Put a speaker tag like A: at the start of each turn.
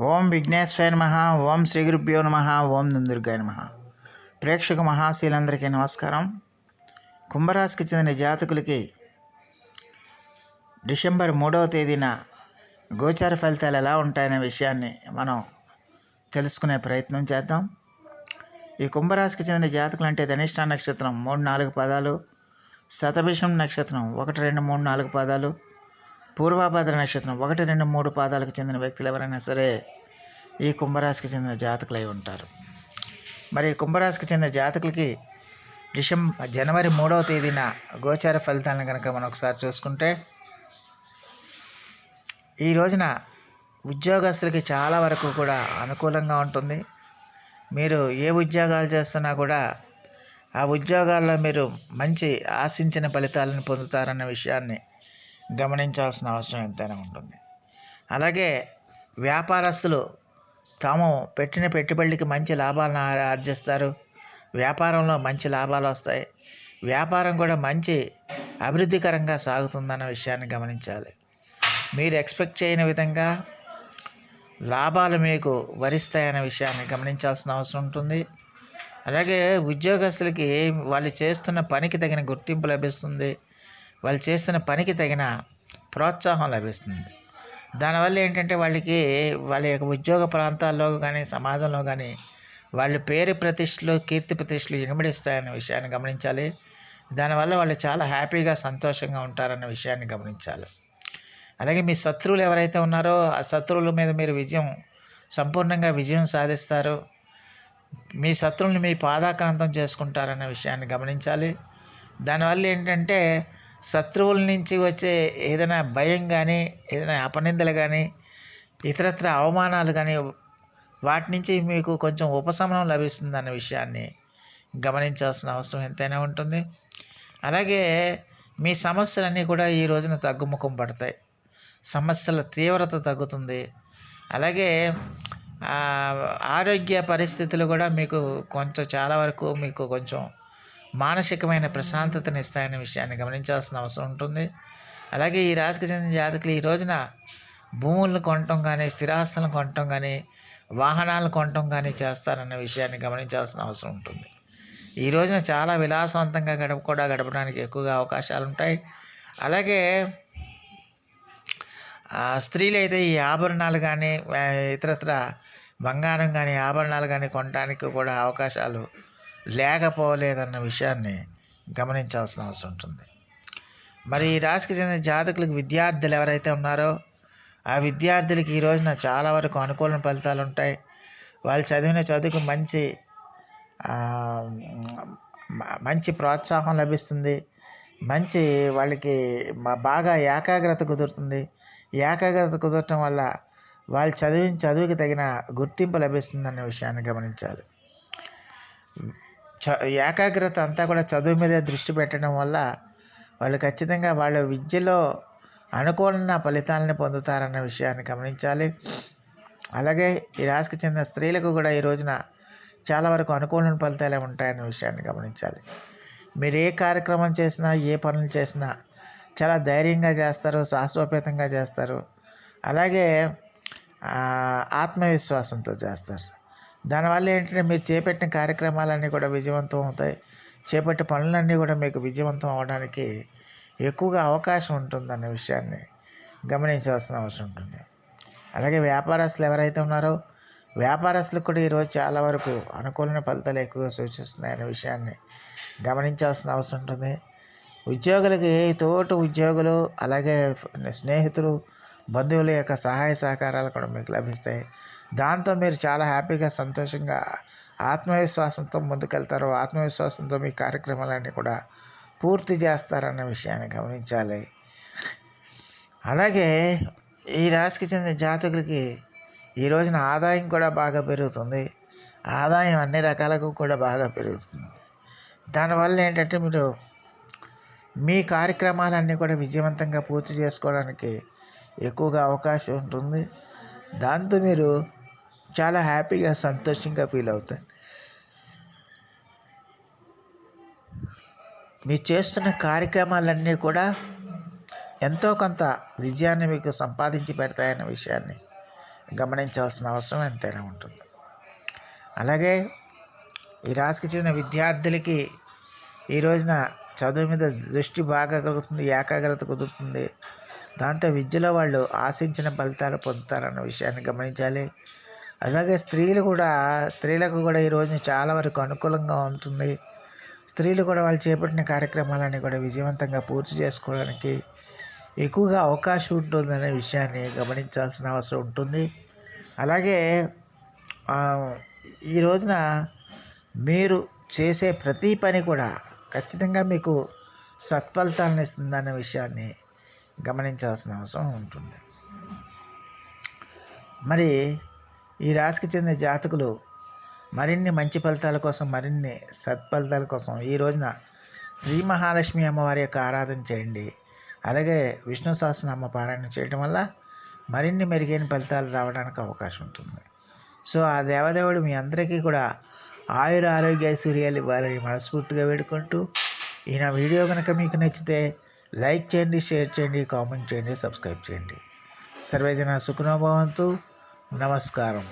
A: ఓం విఘ్నేశ్వర నమ ఓం శ్రీ గురుభ్యో నమ ఓం దుర్గాయ నమ. ప్రేక్షక మహాశీలందరికీ నమస్కారం. కుంభరాశికి చెందిన జాతకులకి డిసెంబర్ మూడవ తేదీన గోచార ఫలితాలు ఎలా ఉంటాయనే విషయాన్ని మనం తెలుసుకునే ప్రయత్నం చేద్దాం. ఈ కుంభరాశికి చెందిన జాతకులు అంటే ధనిష్ట నక్షత్రం మూడు నాలుగు పదాలు శతభిషం నక్షత్రం ఒకటి రెండు మూడు నాలుగు పదాలు పూర్వాభాద్ర నక్షత్రం ఒకటి రెండు మూడు పాదాలకు చెందిన వ్యక్తులు ఎవరైనా సరే ఈ కుంభరాశికి చెందిన జాతకులై ఉంటారు. మరి కుంభరాశికి చెందిన జాతకులకి డిసెంబర్ జనవరి మూడవ తేదీన గోచార ఫలితాలను కనుక మనం ఒకసారి చూసుకుంటే ఈ రోజున ఉద్యోగస్తులకి చాలా వరకు కూడా అనుకూలంగా ఉంటుంది. మీరు ఏ ఉద్యోగాలు చేస్తున్నా కూడా ఆ ఉద్యోగాల్లో మీరు మంచి ఆశించిన ఫలితాలను పొందుతారన్న విషయాన్ని గమనించాల్సిన అవసరం ఎంతైనా ఉంటుంది. అలాగే వ్యాపారస్తులు తాము పెట్టిన పెట్టుబడికి మంచి లాభాలను ఆర్జిస్తారు. వ్యాపారంలో మంచి లాభాలు వస్తాయి. వ్యాపారం కూడా మంచి అభివృద్ధికరంగా సాగుతుందన్న విషయాన్ని గమనించాలి. మీరు ఎక్స్పెక్ట్ చేయని విధంగా లాభాలు మీకు వరిస్తాయనే విషయాన్ని గమనించాల్సిన అవసరం ఉంటుంది. అలాగే ఉద్యోగస్తులకి వాళ్ళు చేస్తున్న పనికి తగిన గుర్తింపు లభిస్తుంది. వాళ్ళు చేస్తున్న పనికి తగిన ప్రోత్సాహం లభిస్తుంది. దానివల్ల ఏంటంటే వాళ్ళకి వాళ్ళ యొక్క ఉద్యోగ ప్రాంతాల్లో కానీ సమాజంలో కానీ వాళ్ళ పేరు ప్రతిష్టలు కీర్తి ప్రతిష్టలు ఇనుమడిస్తాయన్న విషయాన్ని గమనించాలి. దానివల్ల వాళ్ళు చాలా హ్యాపీగా సంతోషంగా ఉంటారన్న విషయాన్ని గమనించాలి. అలాగే మీ శత్రువులు ఎవరైతే ఉన్నారో ఆ శత్రువుల మీద మీరు విజయం సంపూర్ణంగా విజయం సాధిస్తారు. మీ శత్రువుని మీ పాదాక్రాంతం చేసుకుంటారన్న విషయాన్ని గమనించాలి. దానివల్ల ఏంటంటే శత్రువుల నుంచి వచ్చే ఏదైనా భయం కానీ ఏదైనా అపనిందలు కానీ ఇతరత్ర అవమానాలు కానీ వాటి నుంచి మీకు కొంచెం ఉపశమనం లభిస్తుంది అన్న విషయాన్ని గమనించాల్సిన అవసరం ఎంతైనా ఉంటుంది. అలాగే మీ సమస్యలన్నీ కూడా ఈ రోజున తగ్గుముఖం పడతాయి. సమస్యల తీవ్రత తగ్గుతుంది. అలాగే ఆరోగ్య పరిస్థితులు కూడా మీకు కొంచెం చాలా వరకు మీకు కొంచెం మానసికమైన ప్రశాంతతని ఇస్తాయనే విషయాన్ని గమనించాల్సిన అవసరం ఉంటుంది. అలాగే ఈ రాశికి చెందిన జాతకులు ఈ రోజున భూములను కొనటం కానీ స్థిరాస్తులను కొనటం కానీ వాహనాలను కొనటం కానీ చేస్తారన్న విషయాన్ని గమనించాల్సిన అవసరం ఉంటుంది. ఈ రోజున చాలా విలాసవంతంగా గడప కూడా గడపడానికి ఎక్కువగా అవకాశాలు ఉంటాయి అలాగే స్త్రీలు అయితే ఈ ఆభరణాలు కానీ ఇతరత్ర బంగారం కానీ ఆభరణాలు కానీ కొనడానికి కూడా అవకాశాలు లేకపోలేదన్న విషయాన్ని గమనించాల్సిన అవసరం ఉంటుంది. మరి ఈ రాశికి చెందిన జాతకులకు విద్యార్థులు ఎవరైతే ఉన్నారో ఆ విద్యార్థులకి ఈ రోజున చాలా వరకు అనుకూల ఫలితాలు ఉంటాయి. వాళ్ళు చదివిన చదువుకు మంచి మంచి ప్రోత్సాహం లభిస్తుంది. మంచి వాళ్ళకి బాగా ఏకాగ్రత కుదురుతుంది. ఏకాగ్రత కుదరటం వల్ల వాళ్ళు చదివిన చదువుకి తగిన గుర్తింపు లభిస్తుందన్న విషయాన్ని గమనించాలి. చ ఏకాగ్రత అంతా కూడా చదువు మీద దృష్టి పెట్టడం వల్ల వాళ్ళు ఖచ్చితంగా వాళ్ళ విద్యలో అనుకూలన ఫలితాలను పొందుతారన్న విషయాన్ని గమనించాలి. అలాగే ఈ రాశికి చెందిన స్త్రీలకు కూడా ఈ రోజున చాలా వరకు అనుకూలమైన ఫలితాలే ఉంటాయన్న విషయాన్ని గమనించాలి. మీరు ఏ కార్యక్రమం చేసినా ఏ పనులు చేసినా చాలా ధైర్యంగా చేస్తారు సాహసోపేతంగా చేస్తారు. అలాగే ఆత్మవిశ్వాసంతో చేస్తారు. దానివల్ల ఏంటంటే మీరు చేపట్టిన కార్యక్రమాలన్నీ కూడా విజయవంతం అవుతాయి. చేపట్టే పనులన్నీ కూడా మీకు విజయవంతం అవ్వడానికి ఎక్కువగా అవకాశం ఉంటుందన్న విషయాన్ని గమనించవలసిన అవసరం ఉంటుంది. అలాగే వ్యాపారస్తులు ఎవరైతే ఉన్నారో వ్యాపారస్తులకు కూడా ఈరోజు చాలా వరకు అనుకూలమైన ఫలితాలు ఎక్కువగా సూచిస్తున్నాయనే విషయాన్ని గమనించాల్సిన అవసరం ఉంటుంది. ఉద్యోగులకి తోటి ఉద్యోగులు అలాగే స్నేహితులు బంధువుల యొక్క సహాయ సహకారాలు కూడా మీకు లభిస్తాయి. దాంతో మీరు చాలా హ్యాపీగా సంతోషంగా ఆత్మవిశ్వాసంతో ముందుకెళ్తారు ఆత్మవిశ్వాసంతో మీ కార్యక్రమాలన్నీ కూడా పూర్తి చేస్తారన్న విషయాన్ని గమనించాలి. అలాగే ఈ రాశికి చెందిన జాతకులకి ఈ రోజున ఆదాయం కూడా బాగా పెరుగుతుంది. ఆదాయం అన్ని రకాలకు కూడా బాగా పెరుగుతుంది. దానివల్ల ఏంటంటే మీరు మీ కార్యక్రమాలన్నీ కూడా విజయవంతంగా పూర్తి చేసుకోవడానికి ఎక్కువగా అవకాశం ఉంటుంది. దాంతో మీరు చాలా హ్యాపీగా సంతోషంగా ఫీల్ అవుతాను. మీరు చేస్తున్న కార్యక్రమాలన్నీ కూడా ఎంతో కొంత విజయాన్ని మీకు సంపాదించి పెడతాయన్న విషయాన్ని గమనించాల్సిన అవసరం ఎంతైనా ఉంటుంది. అలాగే ఈ రాశికి చెందిన విద్యార్థులకి ఈ రోజున చదువు మీద దృష్టి బాగా కలుగుతుంది ఏకాగ్రత కుదురుతుంది. దాంతో విద్యలో వాళ్ళు ఆశించిన ఫలితాలు పొందుతారన్న విషయాన్ని గమనించాలి. అలాగే స్త్రీలు కూడా స్త్రీలకు కూడా ఈ రోజున చాలా వరకు అనుకూలంగా ఉంటుంది. స్త్రీలు కూడా వాళ్ళు చేపట్టిన కార్యక్రమాలని కూడా విజయవంతంగా పూర్తి చేసుకోవడానికి ఎక్కువగా అవకాశం ఉంటుందనే విషయాన్ని గమనించాల్సిన అవసరం ఉంటుంది. అలాగే ఈ రోజున మీరు చేసే ప్రతి పని కూడా ఖచ్చితంగా మీకు సత్ఫలితాలను ఇస్తుందనే విషయాన్ని గమనించాల్సిన అవసరం ఉంటుంది. మరి ఈ రాశికి చెందిన జాతకులు మరిన్ని మంచి ఫలితాల కోసం మరిన్ని సత్ఫలితాల కోసం ఈ రోజున శ్రీ మహాలక్ష్మి అమ్మవారి యొక్క ఆరాధన చేయండి. అలాగే విష్ణు సహస్రనామ పారాయణ చేయడం వల్ల మరిన్ని మెరుగైన ఫలితాలు రావడానికి అవకాశం ఉంటుంది. సో ఆ దేవదేవుడు మీ అందరికీ కూడా ఆయుర ఆరోగ్య ఐశ్వర్యాలు ఇవ్వాలని మనస్ఫూర్తిగా వేడుకుంటూ ఈయన వీడియో కనుక మీకు నచ్చితే లైక్ చేయండి షేర్ చేయండి కామెంట్ చేయండి సబ్స్క్రైబ్ చేయండి. సర్వేజన సుఖనోభవంతు నమస్కారం.